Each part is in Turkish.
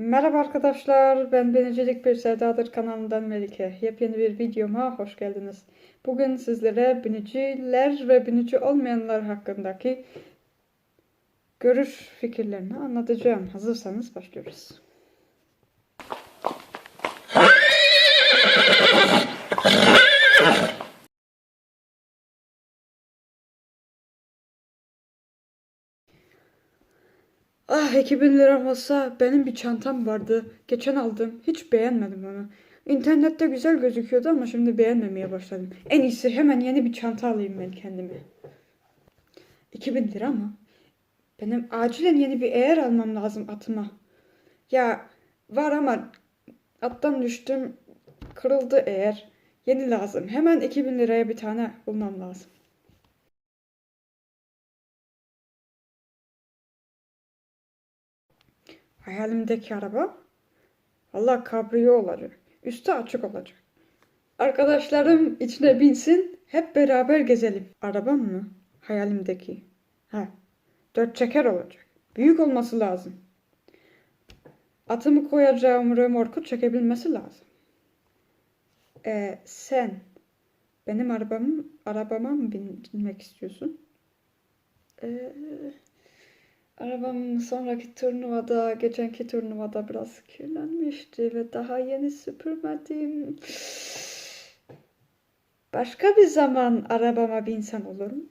Merhaba arkadaşlar, ben Benicilik Bir Sevdadır kanalından Melike. Yepyeni bir videoma hoş geldiniz. Bugün sizlere biniciler ve binici olmayanlar hakkındaki görüş fikirlerini anlatacağım. Hazırsanız başlıyoruz. Ah 2000 liram olsa benim bir çantam vardı. Geçen aldım. Hiç beğenmedim onu. İnternette güzel gözüküyordu ama şimdi beğenmemeye başladım. En iyisi hemen yeni bir çanta alayım ben kendime. 2000 lira mı? Benim acilen yeni bir eğer almam lazım atıma. Ya var ama attan düştüm. Kırıldı eğer. Yeni lazım. Hemen 2000 liraya bir tane bulmam lazım. Hayalimdeki araba Allah kabriyo olacak. Üstü açık olacak. Arkadaşlarım içine binsin. Hep beraber gezelim. Arabam mı? Hayalimdeki. Ha. Dört çeker olacak. Büyük olması lazım. Atımı koyacağım römorku çekebilmesi lazım. Ee, sen benim arabamı, arabama mı binmek istiyorsun? Ee, Arabam sonraki turnuvada, geçenki turnuvada biraz kirlenmişti ve daha yeni süpürmedim. Başka bir zaman arabama binsem olur mu?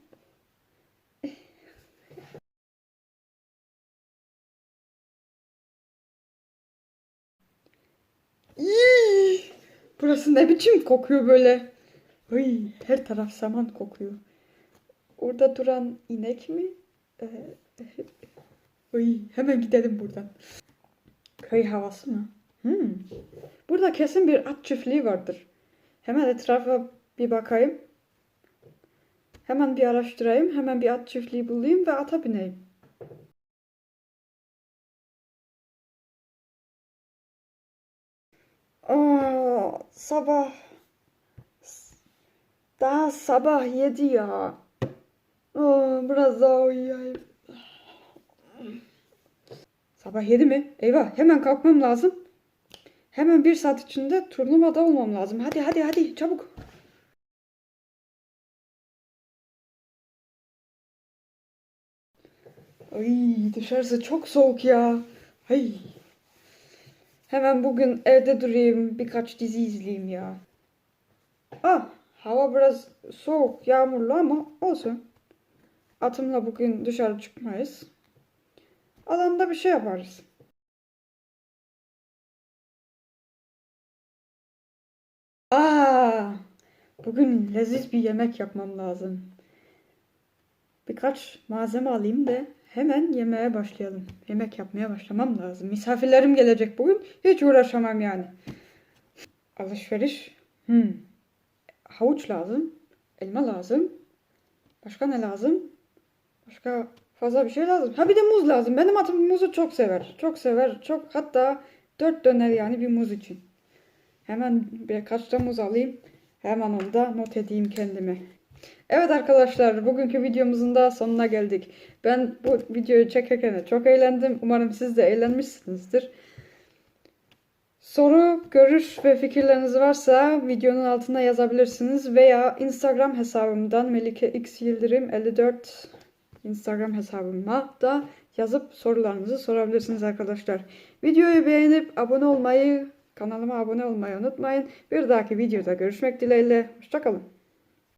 Burası ne biçim kokuyor böyle? Ay, her taraf saman kokuyor. Orada duran inek mi? Ee, Ay, hemen gidelim buradan. Köy havası mı? Hmm. Burada kesin bir at çiftliği vardır. Hemen etrafa bir bakayım. Hemen bir araştırayım. Hemen bir at çiftliği bulayım ve ata bineyim. Aa, sabah. Daha sabah yedi ya. Aa, biraz daha uyuyayım. Sabah yedi mi? Eyvah hemen kalkmam lazım. Hemen bir saat içinde turnuvada olmam lazım. Hadi hadi hadi çabuk. Ay dışarısı çok soğuk ya. Ay. Hemen bugün evde durayım birkaç dizi izleyeyim ya. Ah hava biraz soğuk yağmurlu ama olsun. Atımla bugün dışarı çıkmayız. Alanda bir şey yaparız. Aa, bugün leziz bir yemek yapmam lazım. Birkaç malzeme alayım da hemen yemeğe başlayalım. Yemek yapmaya başlamam lazım. Misafirlerim gelecek bugün. Hiç uğraşamam yani. Alışveriş. Hmm. Havuç lazım. Elma lazım. Başka ne lazım? Başka fazla bir şey lazım. Ha bir de muz lazım. Benim atım muzu çok sever. Çok sever. Çok hatta dört döner yani bir muz için. Hemen birkaç da muz alayım. Hemen onu da not edeyim kendime. Evet arkadaşlar bugünkü videomuzun da sonuna geldik. Ben bu videoyu çekerken çok eğlendim. Umarım siz de eğlenmişsinizdir. Soru, görüş ve fikirleriniz varsa videonun altına yazabilirsiniz veya Instagram hesabımdan Melike X Yıldırım 54 Instagram hesabıma da yazıp sorularınızı sorabilirsiniz arkadaşlar. Videoyu beğenip abone olmayı, kanalıma abone olmayı unutmayın. Bir dahaki videoda görüşmek dileğiyle. Hoşçakalın.